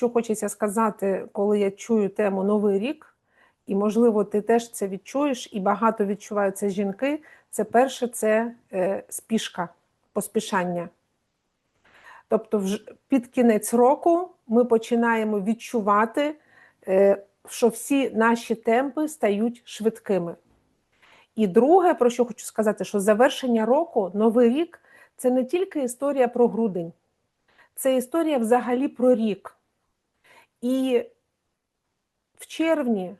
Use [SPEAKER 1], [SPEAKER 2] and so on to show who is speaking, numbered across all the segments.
[SPEAKER 1] Що хочеться сказати, коли я чую тему Новий рік, і, можливо, ти теж це відчуєш, і багато відчувають це жінки. Це перше, це е, спішка, поспішання. Тобто, під кінець року ми починаємо відчувати, е, що всі наші темпи стають швидкими. І друге, про що хочу сказати, що завершення року, новий рік це не тільки історія про грудень, це історія взагалі про рік. І в червні,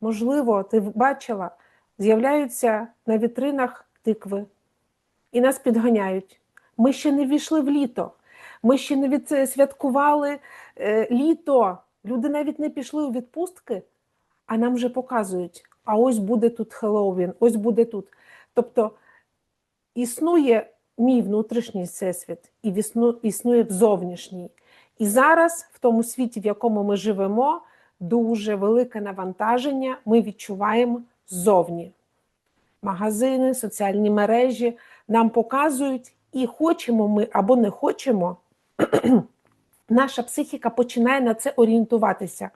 [SPEAKER 1] можливо, ти бачила, з'являються на вітринах тикви, і нас підганяють. Ми ще не війшли в літо, ми ще не відсвяткували е, літо. Люди навіть не пішли у відпустки, а нам вже показують: а ось буде тут Хеллоуін, ось буде тут. Тобто існує мій внутрішній всесвіт і існує зовнішній. І зараз, в тому світі, в якому ми живемо, дуже велике навантаження ми відчуваємо ззовні. Магазини, соціальні мережі нам показують, і хочемо ми або не хочемо, наша психіка починає на це орієнтуватися.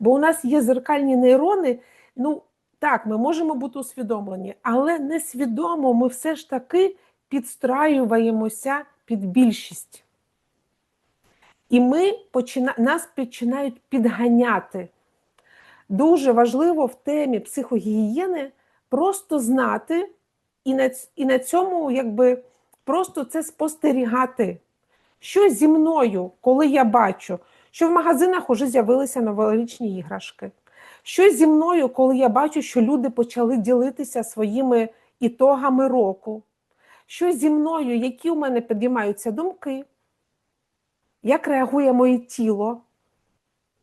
[SPEAKER 1] Бо у нас є зеркальні нейрони. Ну, так, ми можемо бути усвідомлені, але несвідомо ми все ж таки підстраюємося під більшість. І ми почина... нас починають підганяти. Дуже важливо в темі психогігієни просто знати і на, і на цьому якби просто це спостерігати. Що зі мною, коли я бачу, що в магазинах вже з'явилися новорічні іграшки. Що зі мною, коли я бачу, що люди почали ділитися своїми ітогами року. Що зі мною, які у мене підіймаються думки, як реагує моє тіло,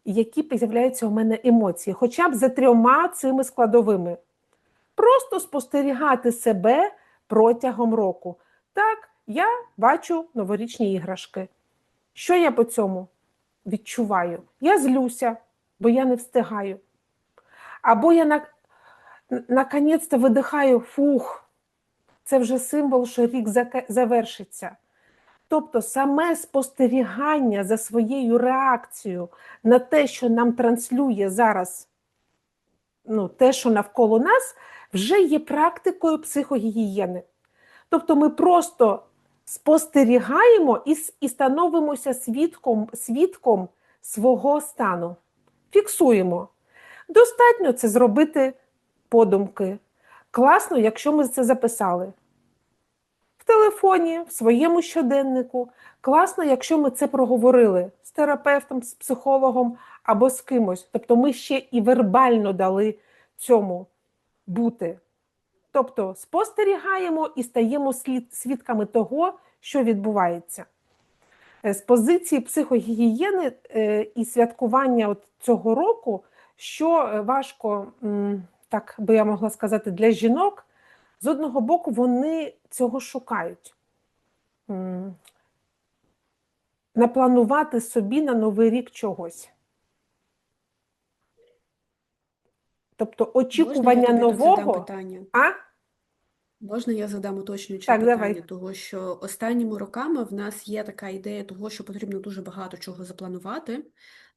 [SPEAKER 1] які з'являються у мене емоції, хоча б за трьома цими складовими. Просто спостерігати себе протягом року. Так, я бачу новорічні іграшки. Що я по цьому відчуваю? Я злюся, бо я не встигаю. Або я на, наконець-то видихаю фух. Це вже символ, що рік завершиться. Тобто саме спостерігання за своєю реакцією на те, що нам транслює зараз ну, те, що навколо нас, вже є практикою психогігієни. Тобто ми просто спостерігаємо і, і становимося свідком, свідком свого стану. Фіксуємо. Достатньо це зробити подумки. Класно, якщо ми це записали телефоні, в своєму щоденнику. Класно, якщо ми це проговорили з терапевтом, з психологом або з кимось. Тобто ми ще і вербально дали цьому бути. Тобто спостерігаємо і стаємо свідками того, що відбувається. Е, З позиції психогігієни е, і святкування от цього року, що е, важко, так би я могла сказати, для жінок, з одного боку, вони цього шукають. Напланувати собі на новий рік чогось. Тобто очікування
[SPEAKER 2] Можна я
[SPEAKER 1] нового.
[SPEAKER 2] питання?
[SPEAKER 1] А?
[SPEAKER 2] Можна я задам уточнююче
[SPEAKER 1] Так,
[SPEAKER 2] питання,
[SPEAKER 1] давай.
[SPEAKER 2] того що останніми роками в нас є така ідея того, що потрібно дуже багато чого запланувати,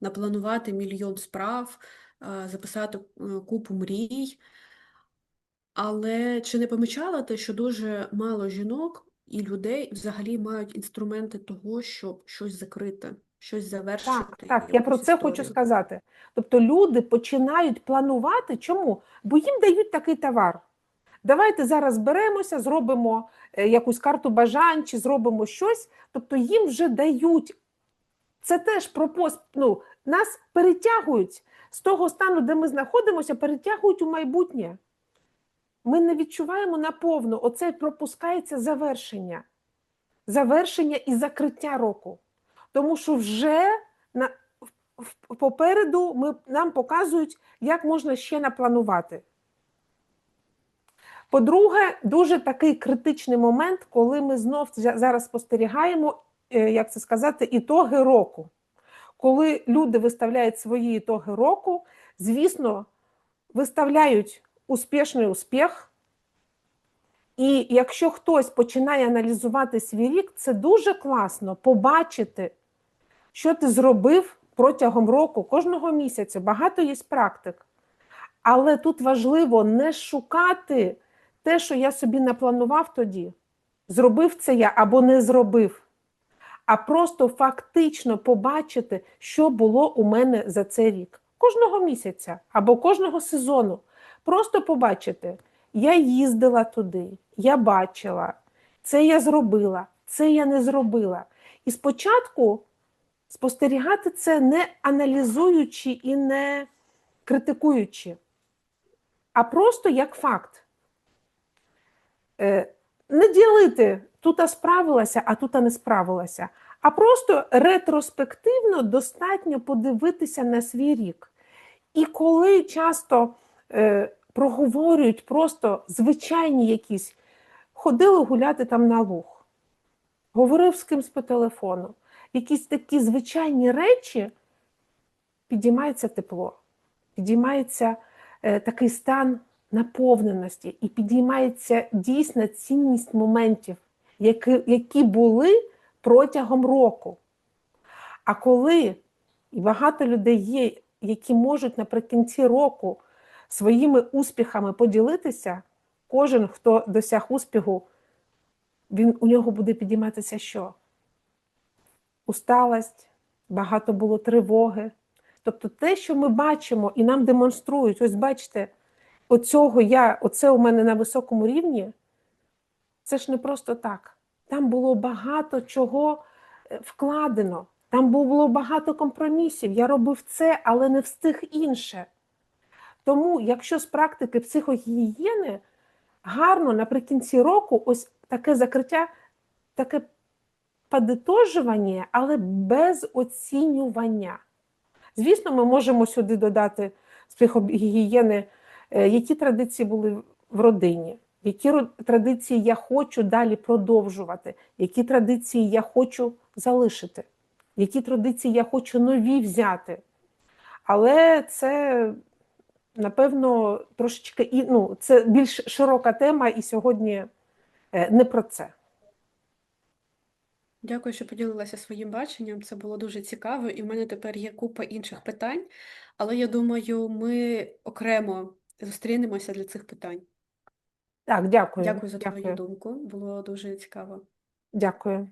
[SPEAKER 2] напланувати мільйон справ, е, записати е, купу мрій. Але чи не помічала ти, що дуже мало жінок і людей взагалі мають інструменти того, щоб щось закрити, щось завершити,
[SPEAKER 1] Так, так, я про це хочу сказати. Тобто люди починають планувати. Чому? Бо їм дають такий товар. Давайте зараз беремося, зробимо е, якусь карту бажань чи зробимо щось. Тобто їм вже дають. Це теж про пос... ну, нас перетягують з того стану, де ми знаходимося, перетягують у майбутнє. Ми не відчуваємо наповну. Оце пропускається завершення. Завершення і закриття року. Тому що вже на, попереду ми, нам показують, як можна ще напланувати. По-друге, дуже такий критичний момент, коли ми знов зараз спостерігаємо, е, як це сказати, ітоги року. Коли люди виставляють свої ітоги року, звісно, виставляють успішний успіх. І якщо хтось починає аналізувати свій рік, це дуже класно побачити, що ти зробив протягом року, кожного місяця. Багато є практик. Але тут важливо не шукати те, що я собі напланував тоді. Зробив це я або не зробив. А просто фактично побачити, що було у мене за цей рік. Кожного місяця або кожного сезону. Просто побачити, я їздила туди, я бачила, це я зробила, це я не зробила. І спочатку спостерігати це не аналізуючи і не критикуючи, а просто як факт. Е, Не ділити, тут справилася, а тут не справилася, а просто ретроспективно достатньо подивитися на свій рік. І коли часто е, проговорюють просто звичайні якісь, ходили гуляти там на луг, говорив з кимсь по телефону, якісь такі звичайні речі, підіймається тепло, підіймається е, такий стан наповненості і підіймається дійсна цінність моментів, які, які були протягом року. А коли і багато людей є, які можуть наприкінці року своїми успіхами поділитися, кожен, хто досяг успіху, він, у нього буде підійматися що? Усталость, багато було тривоги. Тобто те, що ми бачимо і нам демонструють, ось бачите, оцього я, оце у мене на високому рівні, це ж не просто так. Там було багато чого е, вкладено, там було багато компромісів. Я робив це, але не встиг інше. Тому, якщо з практики психогігієни гарно наприкінці року ось таке закриття, таке подитожування, але без оцінювання. Звісно, ми можемо сюди додати з психогігієни, е, які традиції були в родині, які традиції я хочу далі продовжувати, які традиції я хочу залишити, які традиції я хочу нові взяти. Але це, напевно, трошечки і ну, це більш широка тема, і сьогодні е, не про це.
[SPEAKER 2] Дякую, що поділилася своїм баченням. Це було дуже цікаво, і в мене тепер є купа інших питань, але я думаю, ми окремо зустрінемося для цих питань.
[SPEAKER 1] Так, дякую.
[SPEAKER 2] Дякую за твою думку. Було дуже цікаво.
[SPEAKER 1] Дякую.